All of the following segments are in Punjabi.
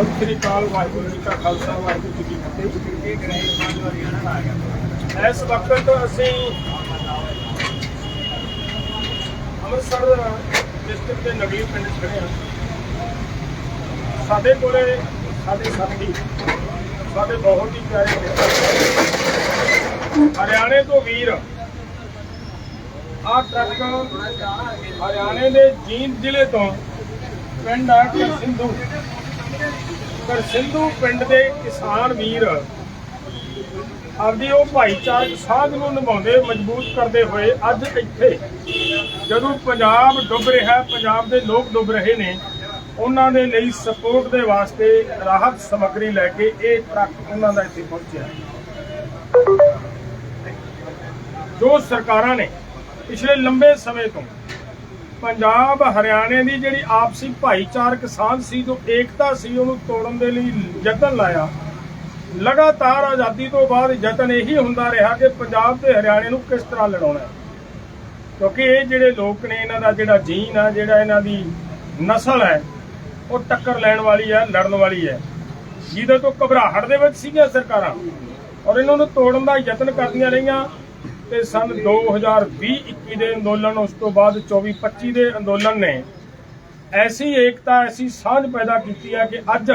ਸਤਿ ਸ੍ਰੀ ਅਕਾਲ, ਵਾਹਿਗੁਰੂ ਜੀ ਕਾ ਖਾਲਸਾ, ਵਾਹਿਗੁਰੂ ਜੀ ਕੀ ਫਤਿਹ। ਇਸ ਵਕਤ ਅਸੀਂ ਅੰਮ੍ਰਿਤਸਰ ਡਿਸਟ੍ਰਿਕਟ ਦੇ ਨਵੀਂ ਪਿੰਡ ਖੜੇ ਹਾਂ। ਸਾਡੇ ਕੋਲੇ ਸਾਡੇ ਸਾਥੀ, ਸਾਡੇ ਬਹੁਤ ਹੀ ਪਿਆਰੇ ਹਰਿਆਣੇ ਤੋਂ ਵੀਰ ਆ ਟਰੱਕ ਹਰਿਆਣੇ ਦੇ ਜੀਂਦ ਜ਼ਿਲ੍ਹੇ ਤੋਂ ਪਿੰਡ ਆ ਸਿੰਧੂ। ਪਰ ਸਿੰਧੂ ਪਿੰਡ ਦੇ ਕਿਸਾਨ ਵੀਰ ਆਪਦੀ ਉਹ ਭਾਈਚਾਰਕ ਸਾਂਝ ਨੂੰ ਨਿਭਾਉਂਦੇ, ਮਜ਼ਬੂਤ ਕਰਦੇ ਹੋਏ ਅੱਜ ਇੱਥੇ ਜਦੋਂ ਪੰਜਾਬ ਡੁੱਬ ਰਿਹਾ, ਪੰਜਾਬ ਦੇ ਲੋਕ ਡੁੱਬ ਰਹੇ ਨੇ, ਉਹਨਾਂ ਦੇ ਲਈ ਸਪੋਰਟ ਦੇ ਵਾਸਤੇ ਰਾਹਤ ਸਮੱਗਰੀ ਲੈ ਕੇ ਇਹ ਟਰੱਕ ਉਹਨਾਂ ਦਾ ਇੱਥੇ ਪਹੁੰਚਿਆ। ਜੋ ਸਰਕਾਰਾਂ ਨੇ ਪਿਛਲੇ ਲੰਬੇ ਸਮੇਂ ਤੋਂ ਪੰਜਾਬ ਹਰਿਆਣੇ ਦੀ ਜਿਹੜੀ ਆਪਸੀ ਭਾਈਚਾਰਕ ਸਾਂਝ ਸੀ, ਜੋ ਏਕਤਾ ਸੀ, ਉਹਨੂੰ ਤੋੜਨ ਦੇ ਲਈ ਯਤਨ ਲਾਇਆ। ਲਗਾਤਾਰ ਆਜ਼ਾਦੀ ਤੋਂ ਬਾਅਦ ਯਤਨ ਇਹੀ ਹੁੰਦਾ ਰਿਹਾ ਕਿ ਪੰਜਾਬ ਤੇ ਹਰਿਆਣੇ ਨੂੰ ਕਿਸ ਤਰ੍ਹਾਂ ਲੜਾਉਣਾ ਹੈ। ਕਿਉਂਕਿ ਇਹ ਜਿਹੜੇ ਲੋਕ ਨੇ, ਇਹਨਾਂ ਦਾ ਜਿਹੜਾ ਜੀਨ ਆ, ਜਿਹੜਾ ਇਹਨਾਂ ਦੀ ਨਸਲ ਹੈ, ਉਹ ਟੱਕਰ ਲੈਣ ਵਾਲੀ ਹੈ, ਲੜਨ ਵਾਲੀ ਹੈ। ਜਿਹਦੇ ਤੋਂ ਘਬਰਾਹਟ ਦੇ ਵਿੱਚ ਸੀਗੀਆਂ ਸਰਕਾਰਾਂ, ਔਰ ਇਹਨਾਂ ਨੂੰ ਤੋੜਨ ਦਾ ਯਤਨ ਕਰਦੀਆਂ ਰਹੀਆਂ। ਤੇ ਸਨ 2020-21 ਦੇ ਅੰਦੋਲਨ, ਉਸ ਤੋਂ ਬਾਅਦ 24-25 ਦੇ ਅੰਦੋਲਨ ਨੇ ਐਸੀ ਏਕਤਾ, ਐਸੀ ਸਾਂਝ ਪੈਦਾ ਕੀਤੀ ਹੈ ਕਿ ਅੱਜ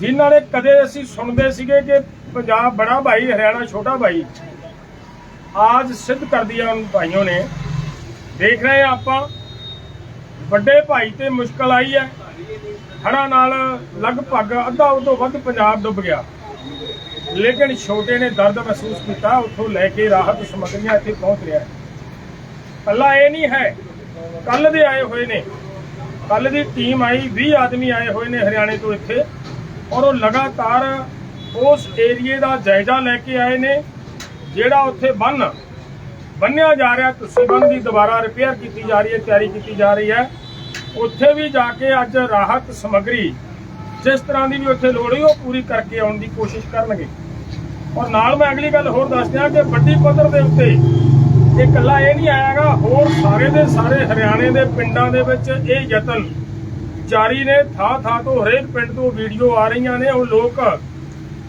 ਜਿਨ੍ਹਾਂ ਨੇ ਕਦੇ ਅਸੀਂ ਸੁਣਦੇ ਸੀਗੇ ਕਿ ਪੰਜਾਬ ਬੜਾ ਭਾਈ, ਹਰਿਆਣਾ ਛੋਟਾ ਭਾਈ, ਆਜ ਸਿੱਧ ਕਰ ਦਿਆ ਉਹਨਾਂ ਭਾਈਆਂ ਨੇ। ਦੇਖ ਰਹੇ ਆ ਆਪਾਂ, ਵੱਡੇ ਭਾਈ ਤੇ ਮੁਸ਼ਕਲ ਆਈ ਹੈ। ਹੜਾਂ ਨਾਲ ਲਗਭਗ ਅੱਧਾ ਉਹ ਤੋਂ ਵੱਧ ਪੰਜਾਬ ਡੁੱਬ ਗਿਆ। ਲੇਕਿਨ ਛੋਟੇ ਨੇ ਦਰਦ ਮਹਿਸੂਸ ਕੀਤਾ, ਉੱਥੋਂ ਲੈ ਕੇ ਰਾਹਤ ਸਮੱਗਰੀਆਂ ਇੱਥੇ ਪਹੁੰਚ ਰਿਹਾ ਹੈ। ਕੱਲਾ ਇਹ ਨਹੀਂ ਹੈ, ਕੱਲ ਦੇ ਆਏ ਹੋਏ ਨੇ। ਕੱਲ ਦੀ ਟੀਮ ਆਈ 20 ਆਦਮੀ ਆਏ ਹੋਏ ਨੇ ਹਰਿਆਣੇ ਤੋਂ ਇੱਥੇ। ਔਰ ਉਹ ਲਗਾਤਾਰ ਉਸ ਏਰੀਏ ਦਾ ਜਾਇਜ਼ਾ ਲੈ ਕੇ ਆਏ ਨੇ, ਜਿਹੜਾ ਉੱਥੇ ਬੰਨ, ਬੰਨਿਆ ਜਾ ਰਿਹਾ ਤੁਸੀਂ ਬੰਨ ਦੀ ਦੁਬਾਰਾ ਰਿਪੇਅਰ ਕੀਤੀ ਜਾ ਰਹੀ ਹੈ, ਤਿਆਰੀ ਕੀਤੀ ਜਾ ਰਹੀ ਹੈ। ਉੱਥੇ ਵੀ ਜਾ ਕੇ ਅੱਜ ਰਾਹਤ ਸਮੱਗਰੀ ਜਿਸ ਤਰ੍ਹਾਂ ਦੀ ਵੀ ਉੱਥੇ ਲੋੜ ਹੋਈ, ਉਹ ਪੂਰੀ ਕਰਕੇ ਆਉਣ ਦੀ ਕੋਸ਼ਿਸ਼ ਕਰਨਗੇ। ਔਰ ਨਾਲ ਮੈਂ ਅਗਲੀ ਗੱਲ ਹੋਰ ਦੱਸ ਦਿਆਂ ਕਿ ਵੱਡੀ ਪੱਧਰ ਦੇ ਉੱਤੇ ਇਹ ਇਕੱਲਾ ਇਹ ਨਹੀਂ ਆਇਆਗਾ, ਹੋਰ ਸਾਰੇ ਦੇ ਸਾਰੇ ਹਰਿਆਣੇ ਦੇ ਪਿੰਡਾਂ ਦੇ ਵਿੱਚ ਇਹ ਯਤਨ ਜਾਰੀ ਨੇ ਥਾਂ ਥਾਂ ਤੋਂ ਹਰੇਕ ਪਿੰਡ ਤੋਂ ਵੀਡੀਓ ਆ ਰਹੀਆਂ ਨੇ, ਉਹ ਲੋਕ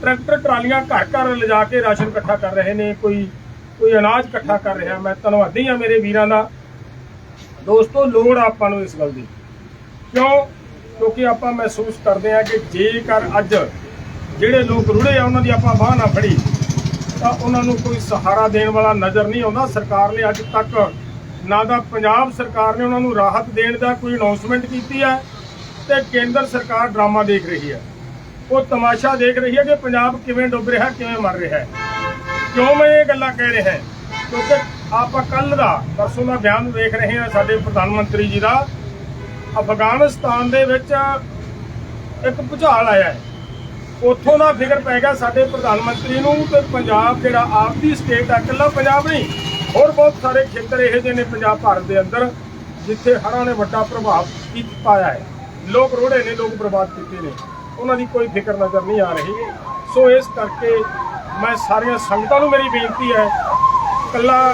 ਟਰੈਕਟਰ, ਟਰਾਲੀਆਂ ਘਰ ਘਰ ਲਿਜਾ ਕੇ ਰਾਸ਼ਨ ਇਕੱਠਾ ਕਰ ਰਹੇ ਨੇ, ਕੋਈ ਕੋਈ ਅਨਾਜ ਇਕੱਠਾ ਕਰ ਰਿਹਾ, ਮੈਂ ਧੰਨਵਾਦੀ ਹਾਂ ਮੇਰੇ ਵੀਰਾਂ ਦਾ। ਦੋਸਤੋ, ਲੋੜ ਆਪਾਂ ਨੂੰ ਇਸ ਗੱਲ ਦੀ। ਕਿਉਂ? ਕਿਉਂਕਿ ਆਪਾਂ ਮਹਿਸੂਸ ਕਰਦੇ ਹਾਂ ਕਿ ਜੇਕਰ ਅੱਜ ਜਿਹੜੇ ਲੋਕ ਰੁੜੇ ਆ, ਉਹਨਾਂ ਦੀ ਆਪਾਂ ਬਾਹ ਨਾ ਫੜੀ, ਤਾਂ ਉਹਨਾਂ ਨੂੰ ਕੋਈ ਸਹਾਰਾ ਦੇਣ ਵਾਲਾ ਨਜ਼ਰ ਨਹੀਂ ਆਉਂਦਾ। ਸਰਕਾਰ ਨੇ ਅੱਜ ਤੱਕ ਨਾ ਤਾਂ ਪੰਜਾਬ ਸਰਕਾਰ ਨੇ ਉਹਨਾਂ ਨੂੰ ਰਾਹਤ ਦੇਣ ਦਾ ਕੋਈ ਅਨਾਉਂਸਮੈਂਟ ਕੀਤੀ ਹੈ ਤੇ ਕੇਂਦਰ ਸਰਕਾਰ ਡਰਾਮਾ ਦੇਖ ਰਹੀ ਹੈ। ਉਹ ਤਮਾਸ਼ਾ ਦੇਖ ਰਹੀ ਹੈ ਕਿ ਪੰਜਾਬ ਕਿਵੇਂ ਡੁੱਬ ਰਿਹਾ, ਕਿਵੇਂ ਮਰ ਰਿਹਾ ਹੈ। ਕਿਉਂ ਮੈਂ ਇਹ ਗੱਲਾਂ ਕਹਿ ਰਿਹਾ ਕਿਉਂਕਿ ਆਪਾਂ ਕੱਲ ਦਾ, ਪਰਸੋਂ ਦਾ ਬਿਆਨ ਦੇਖ ਰਹੇ ਹਾਂ ਸਾਡੇ ਪ੍ਰਧਾਨ ਮੰਤਰੀ ਜੀ ਦਾ। ਅਫਗਾਨਿਸਤਾਨ ਦੇ ਵਿੱਚ ਇੱਕ ਭੁਚਾਲ ਆਇਆ ਹੈ। ਉੱਥੋਂ ਦਾ ਫਿਕਰ ਪੈ ਗਿਆ ਸਾਡੇ ਪ੍ਰਧਾਨ ਮੰਤਰੀ ਨੂੰ ਤੇ ਪੰਜਾਬ ਜਿਹੜਾ ਆਪ ਦੀ ਸਟੇਟ ਆ ਇਕੱਲਾ ਪੰਜਾਬ ਨਹੀਂ, ਹੋਰ ਬਹੁਤ ਸਾਰੇ ਖੇਤਰ ਇਹੋ ਜਿਹੇ ਨੇ ਪੰਜਾਬ ਭਾਰਤ ਦੇ ਅੰਦਰ, ਜਿੱਥੇ ਹੜ੍ਹਾਂ ਨੇ ਵੱਡਾ ਪ੍ਰਭਾਵ ਕੀ ਪਾਇਆ ਹੈ। ਲੋਕ ਰੋੜੇ ਨੇ, ਲੋਕ ਬਰਬਾਦ ਕੀਤੇ ਨੇ। ਉਹਨਾਂ ਦੀ ਕੋਈ ਫਿਕਰ ਨਜ਼ਰ ਨਹੀਂ ਆ ਰਹੀ। ਸੋ ਇਸ ਕਰਕੇ ਮੈਂ ਸਾਰੀਆਂ ਸੰਗਤਾਂ ਨੂੰ ਮੇਰੀ ਬੇਨਤੀ ਹੈ, ਇਕੱਲਾ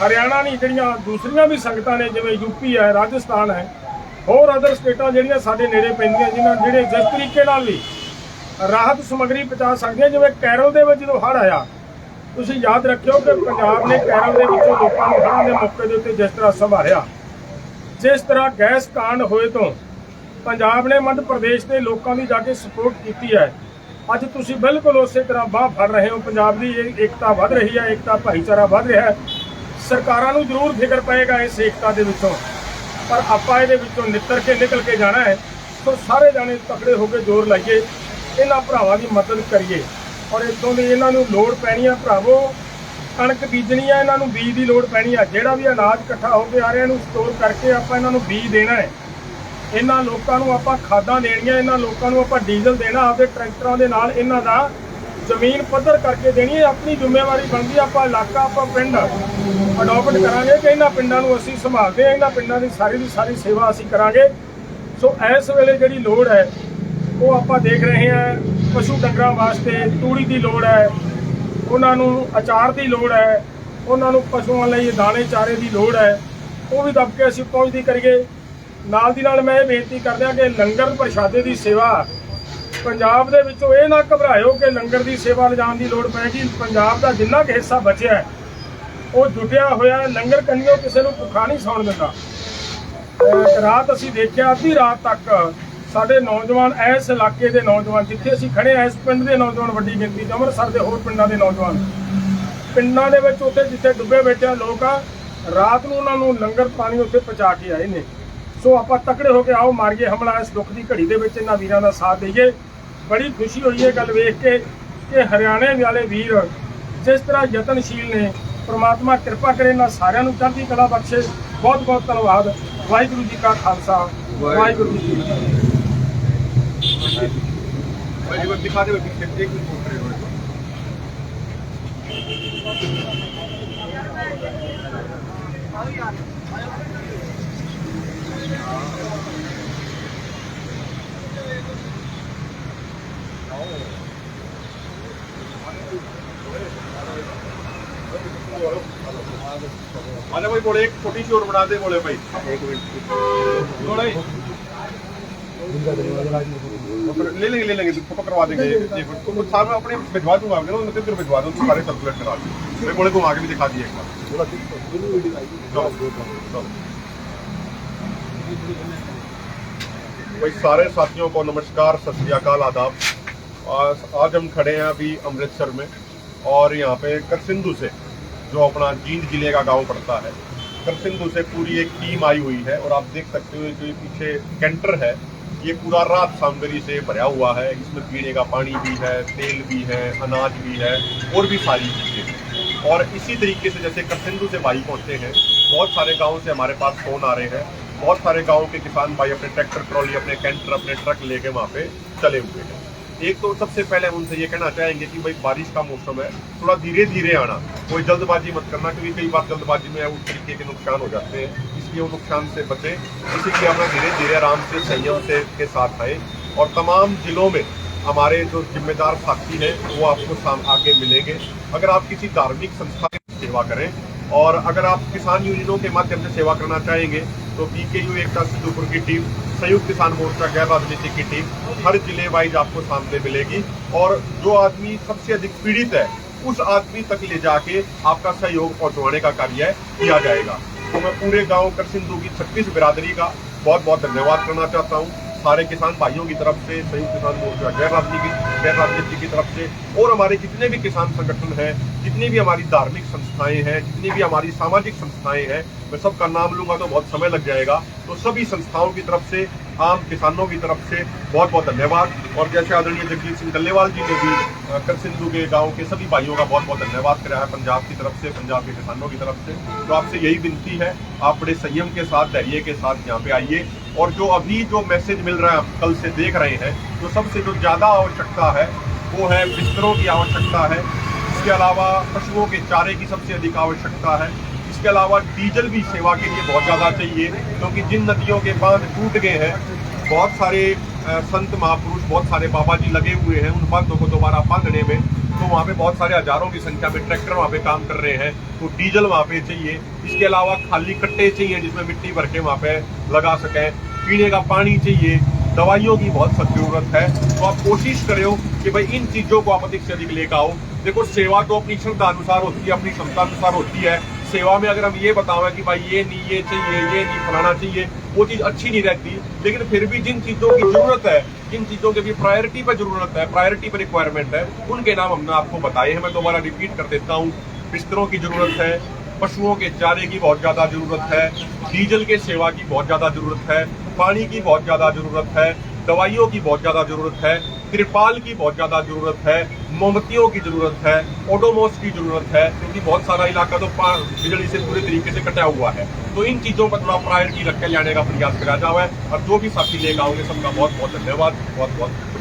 ਹਰਿਆਣਾ ਨਹੀਂ, ਜਿਹੜੀਆਂ ਦੂਸਰੀਆਂ ਵੀ ਸੰਗਤਾਂ ਨੇ, ਜਿਵੇਂ ਯੂਪੀ ਹੈ, ਰਾਜਸਥਾਨ ਹੈ ਹੋਰ ਅਦਰ ਸਟੇਟਾਂ ਜਿਹੜੀਆਂ ਸਾਡੇ ਨੇੜੇ ਪੈਂਦੀਆਂ ਜਿਨ੍ਹਾਂ ਜਿਹੜੇ ਜਿਸ ਤਰੀਕੇ ਨਾਲ ਵੀ ਰਾਹਤ ਸਮੱਗਰੀ ਪਹੁੰਚਾ ਸਕਦੀਆਂ ਜਿਵੇਂ ਕੈਰਲ ਦੇ ਵਿੱਚ ਜਦੋਂ ਹੜ੍ਹ ਆਇਆ, ਤੁਸੀਂ ਯਾਦ ਰੱਖਿਓ ਕਿ ਪੰਜਾਬ ਨੇ ਕੈਰਲ ਦੇ ਵਿੱਚੋਂ ਲੋਕਾਂ ਨੂੰ ਹੜ੍ਹਾਂ ਦੇ ਮੌਕੇ ਦੇ ਉੱਤੇ ਜਿਸ ਤਰ੍ਹਾਂ ਸੰਭਾਲਿਆ, ਜਿਸ ਤਰ੍ਹਾਂ ਗੈਸ ਕਾਂਡ ਹੋਏ ਤੋਂ ਪੰਜਾਬ ਨੇ ਮੱਧ ਪ੍ਰਦੇਸ਼ ਦੇ ਲੋਕਾਂ ਦੀ ਜਾ ਕੇ ਸਪੋਰਟ ਕੀਤੀ ਹੈ। ਅੱਜ ਤੁਸੀਂ ਬਿਲਕੁਲ ਉਸੇ ਤਰ੍ਹਾਂ ਬਾਹ ਫੜ ਰਹੇ ਹੋ, ਪੰਜਾਬ ਦੀ ਏਕਤਾ ਵੱਧ ਰਹੀ ਹੈ, ਏਕਤਾ ਭਾਈਚਾਰਾ ਵੱਧ ਰਿਹਾ ਹੈ। ਸਰਕਾਰਾਂ ਨੂੰ ਜ਼ਰੂਰ ਫਿਕਰ ਪਏਗਾ ਇਸ ਏਕਤਾ ਦੇ ਵਿੱਚੋਂ। ਪਰ ਆਪਾਂ ਇਹਦੇ ਵਿੱਚੋਂ ਨਿੱਤਰ ਕੇ ਨਿਕਲ ਕੇ ਜਾਣਾ ਹੈ। ਸੋ ਸਾਰੇ ਜਾਣੇ ਤਕੜੇ ਹੋ ਕੇ ਜ਼ੋਰ ਲਾਈਏ। ਇਹਨਾਂ ਭਰਾਵਾਂ ਦੀ ਮਦਦ ਕਰੀਏ। ਔਰ ਇਦੋਂ ਦੀ ਇਹਨਾਂ ਨੂੰ ਲੋੜ ਪੈਣੀ ਆ ਭਰਾਵੋ, ਕਣਕ ਬੀਜਣੀ ਆ, ਇਹਨਾਂ ਨੂੰ ਬੀਜ ਦੀ ਲੋੜ ਪੈਣੀ ਆ। ਜਿਹੜਾ ਵੀ ਅਨਾਜ ਇਕੱਠਾ ਹੋ ਕੇ ਆ ਰਿਹਾ, ਇਹਨੂੰ ਸਟੋਰ ਕਰਕੇ ਆਪਾਂ ਇਹਨਾਂ ਨੂੰ ਬੀਜ ਦੇਣਾ ਹੈ। ਇਹਨਾਂ ਲੋਕਾਂ ਨੂੰ ਆਪਾਂ ਖਾਦਾਂ ਦੇਣੀਆਂ, ਇਹਨਾਂ ਲੋਕਾਂ ਨੂੰ ਆਪਾਂ ਡੀਜ਼ਲ ਦੇਣਾ, ਆਪਦੇ ਟਰੈਕਟਰਾਂ ਦੇ ਨਾਲ ਇਹਨਾਂ ਦਾ ਜ਼ਮੀਨ ਪੱਧਰ ਕਰਕੇ ਦੇਣੀ ਹੈ, ਆਪਣੀ ਜ਼ਿੰਮੇਵਾਰੀ ਬਣਦੀ ਹੈ। ਆਪਾਂ ਇਲਾਕਾ, ਆਪਾਂ ਪਿੰਡ ਅਡਾਪਟ ਕਰਾਂਗੇ ਕਿ ਇਹਨਾਂ ਪਿੰਡਾਂ ਨੂੰ ਅਸੀਂ ਸੰਭਾਲਦੇ ਹਾਂ, ਇਹਨਾਂ ਪਿੰਡਾਂ ਦੀ ਸਾਰੀ ਦੀ ਸਾਰੀ ਸੇਵਾ ਅਸੀਂ ਕਰਾਂਗੇ ਸੋ ਇਸ ਵੇਲੇ ਜਿਹੜੀ ਲੋੜ ਹੈ, ਉਹ ਆਪਾਂ ਦੇਖ ਰਹੇ ਹਾਂ, ਪਸ਼ੂ ਡੰਗਰਾਂ ਵਾਸਤੇ ਤੂੜੀ ਦੀ ਲੋੜ ਹੈ, ਉਹਨਾਂ ਨੂੰ ਅਚਾਰ ਦੀ ਲੋੜ ਹੈ, ਉਹਨਾਂ ਨੂੰ ਪਸ਼ੂਆਂ ਲਈ ਦਾਣੇ ਚਾਰੇ ਦੀ ਲੋੜ ਹੈ, ਉਹ ਵੀ ਦੱਬ ਕੇ ਅਸੀਂ ਪਹੁੰਚਦੀ ਕਰੀਏ ਨਾਲ ਦੀ ਨਾਲ ਮੈਂ ਇਹ ਬੇਨਤੀ ਕਰਦਿਆਂ ਕਿ ਲੰਗਰ ਪ੍ਰਸ਼ਾਦੇ ਦੀ ਸੇਵਾ ਪੰਜਾਬ ਦੇ ਵਿੱਚੋਂ ਇਹ ਨਾ ਘਬਰਾਇਓ ਕਿ ਲੰਗਰ ਦੀ ਸੇਵਾ ਲਿਜਾਣ ਦੀ ਲੋੜ ਪੈਗੀ ਪੰਜਾਬ ਦਾ ਜਿੰਨਾ ਕੁ ਹਿੱਸਾ ਬਚਿਆ ਉਹ ਜੁਟਿਆ ਹੋਇਆ ਲੰਗਰ ਕੰਨਿਓ ਕਿਸੇ ਨੂੰ ਭੁੱਖਾ ਨਹੀਂ ਸੌਣ ਦਿੰਦਾ। ਰਾਤ ਅਸੀਂ ਦੇਖਿਆ, ਅੱਧੀ ਰਾਤ ਤੱਕ ਸਾਡੇ ਨੌਜਵਾਨ ਇਸ ਇਲਾਕੇ ਦੇ ਨੌਜਵਾਨ, ਜਿੱਥੇ ਅਸੀਂ ਖੜੇ ਆ ਇਸ ਪਿੰਡ ਦੇ ਨੌਜਵਾਨ ਵੱਡੀ ਗਿਣਤੀ 'ਚ, ਅੰਮ੍ਰਿਤਸਰ ਦੇ ਹੋਰ ਪਿੰਡਾਂ ਦੇ ਨੌਜਵਾਨ। ਪਿੰਡਾਂ ਦੇ ਵਿੱਚ ਉੱਥੇ ਜਿੱਥੇ ਡੁੱਬੇ ਬੈਠੇ ਆ ਲੋਕ ਆ, ਰਾਤ ਨੂੰ ਉਹਨਾਂ ਨੂੰ ਲੰਗਰ ਪਾਣੀ ਉੱਥੇ ਪਹੁੰਚਾ ਕੇ ਆਏ ਨੇ। ਸੋ ਆਪਾਂ ਤਕੜੇ ਹੋ ਕੇ ਆਓ, ਮਾਰੀਏ ਹਮਲਾ, ਇਸ ਦੁੱਖ ਦੀ ਘੜੀ ਦੇ ਵਿੱਚ ਇਹਨਾਂ ਵੀਰਾਂ ਦਾ ਸਾਥ ਦਈਏ। ਬੜੀ ਖੁਸ਼ੀ ਹੋਈ ਹੈ ਗੱਲ ਵੇਖ ਕੇ ਕਿ ਹਰਿਆਣੇ ਵਾਲੇ ਵੀਰ ਜਿਸ ਤਰ੍ਹਾਂ ਯਤਨਸ਼ੀਲ ਨੇ ਪ੍ਰਮਾਤਮਾ ਕਿਰਪਾ ਕਰੇ ਇਹਨਾਂ ਸਾਰਿਆਂ ਨੂੰ ਚੜ੍ਹਦੀ ਕਲਾ ਬਖਸ਼ੇ ਬਹੁਤ ਬਹੁਤ ਧੰਨਵਾਦ ਵਾਹਿਗੁਰੂ ਜੀ ਕਾ ਖਾਲਸਾ ਵਾਹਿਗੁਰੂ ਜੀ ਕੀ ਫਤਿਹ भाई जी बस दिखा दे पीछे एक मिनट फोन करेगा आजा भाई बोले एक छोटी सी और बना दे बोले भाई एक मिनट बोले ले लेंगे ले लेंगे फोटो करवा देंगे एक मिनट तो साहब मैं अपने भिजवा दूंगा आपके ना उनके फिर भिजवा दूँ सारे सर्कुलेट करा दूँ मैं बोले घुमा के भी दिखा दिए एक बार चलो चलो भाई सारे साथियों को नमस्कार सत श्री अकाल आदाब आज आज हम खड़े हैं अभी अमृतसर में और यहाँ पे करसिंधु से जो अपना जींद ज़िले का गाँव पड़ता है। करसिंधु से पूरी एक टीम आई हुई है और आप देख सकते हो जो पीछे कैंटर है, ये पूरा रात सामग्री से भरा हुआ है। इसमें पीने का पानी भी है, तेल भी है, अनाज भी है, और भी सारी चीज़ें। और इसी तरीके से जैसे करसिंधु से भाई पहुँचे हैं, बहुत सारे गाँव से हमारे पास फ़ोन आ रहे हैं। बहुत सारे गाँव के किसान भाई अपने ट्रैक्टर, ट्रॉली अपने कैंटर, अपने ट्रक लेके वहाँ पे चले हुए हैं। एक तो सबसे पहले उनसे ये कहना चाहेंगे कि भाई बारिश का मौसम है, थोड़ा धीरे धीरे आना। कोई जल्दबाजी मत करना, क्योंकि कई बार जल्दबाजी में उस तरीके के नुकसान हो जाते हैं, इसलिए वो नुकसान से बचे। इसीलिए अपना धीरे धीरे आराम से, संयम से के साथ आए। और तमाम जिलों में हमारे जो जिम्मेदार साथी हैं, वो आपको आगे मिलेंगे। अगर आप किसी धार्मिक संस्था की सेवा करें, और अगर आप किसान यूनियनों के माध्यम से सेवा करना चाहेंगे तो बीकेयू एकता सिद्धूपुर की टीम, संयुक्त किसान मोर्चा गैर राजनीति की टीम हर ज़िले वाइज आपको सामने मिलेगी। और जो आदमी सबसे अधिक पीड़ित है, उस आदमी तक ले जाके आपका सहयोग पहुंचवाने का कार्य किया जाएगा। तो मैं पूरे गाँव कर सिंधु की छत्तीस बिरादरी का बहुत बहुत धन्यवाद करना चाहता हूँ। सारे किसान भाइयों की तरफ़ से, संयुक्त किसान मोर्चा गैर राजनीतिक गैर राजनीति की तरफ़ से, और हमारे जितने भी किसान संगठन हैं, जितनी भी हमारी धार्मिक संस्थाएँ हैं, जितनी भी हमारी सामाजिक संस्थाएँ हैं, मैं सबका नाम लूँगा तो बहुत समय लग जाएगा तो सभी संस्थाओं की तरफ़ से, आम किसानों की तरफ़ से बहुत बहुत धन्यवाद, और जैसे आदरणीय जगजीत सिंह डल्लेवाल जी ने भी कर सिंधु के गाँव के सभी भाइयों का बहुत बहुत धन्यवाद कराया है, पंजाब की तरफ़ से, पंजाब के किसानों की तरफ़ से तो आपसे यही विनती है, आप बड़े संयम के साथ, धैर्य के साथ यहाँ पे आइए और जो अभी जो मैसेज मिल रहा है कल से देख रहे हैं तो सबसे जो ज़्यादा आवश्यकता है, वो है बिस्तरों की आवश्यकता है। इसके अलावा पशुओं के चारे की सबसे अधिक आवश्यकता है। इसके अलावा डीजल भी सेवा के लिए बहुत ज़्यादा चाहिए, क्योंकि जिन नदियों के बाँध टूट गए हैं, बहुत सारे संत महापुरुष, बहुत सारे बाबा जी लगे हुए हैं, उन बांधों को दोबारा बांधने में तो वहाँ पे बहुत सारे हज़ारों की संख्या में ट्रैक्टर वहाँ पे काम कर रहे हैं। तो डीजल वहाँ पे चाहिए। इसके अलावा खाली कट्टे चाहिए जिसमें मिट्टी भर के वहाँ पे लगा सके। पीने का पानी चाहिए। दवाइयों की बहुत सख्त ज़रूरत है। तो आप कोशिश करो कि भाई इन चीज़ों को आप अधिक से अधिक लेकर आओ। देखो सेवा तो अपनी क्षमता अनुसार होती है, अपनी क्षमता अनुसार होती है। सेवा में अगर हम ये बताओ कि भाई ये नहीं, ये चाहिए, ये नहीं, फलाना चाहिए, वो चीज़ अच्छी नहीं रहती। लेकिन फिर भी जिन चीज़ों की ज़रूरत है, जिन चीज़ों की भी प्रायोरिटी पर ज़रूरत है प्रायोरिटी पर रिक्वायरमेंट है, उनके नाम हमने आपको बताए हैं। मैं दोबारा रिपीट कर देता हूँ। बिस्तरों की ज़रूरत है, पशुओं के चारे की बहुत ज़्यादा ज़रूरत है, डीजल के सेवा की बहुत ज़्यादा ज़रूरत है, पानी की बहुत ज़्यादा ज़रूरत है दवाइयों की बहुत ज़्यादा ज़रूरत है, त्रिपाल की बहुत ज़्यादा ज़रूरत है, मोमबत्तियों की ज़रूरत है, ओडोमोस की ज़रूरत है, क्योंकि बहुत सारा इलाका तो बिजली से पूरे तरीके से कटा हुआ है। तो इन चीज़ों पर थोड़ा प्रायोरिटी रखकर लाने का प्रयास करा जाए और जो भी साथी लेकर आओगे, सबका बहुत बहुत धन्यवाद बहुत बहुत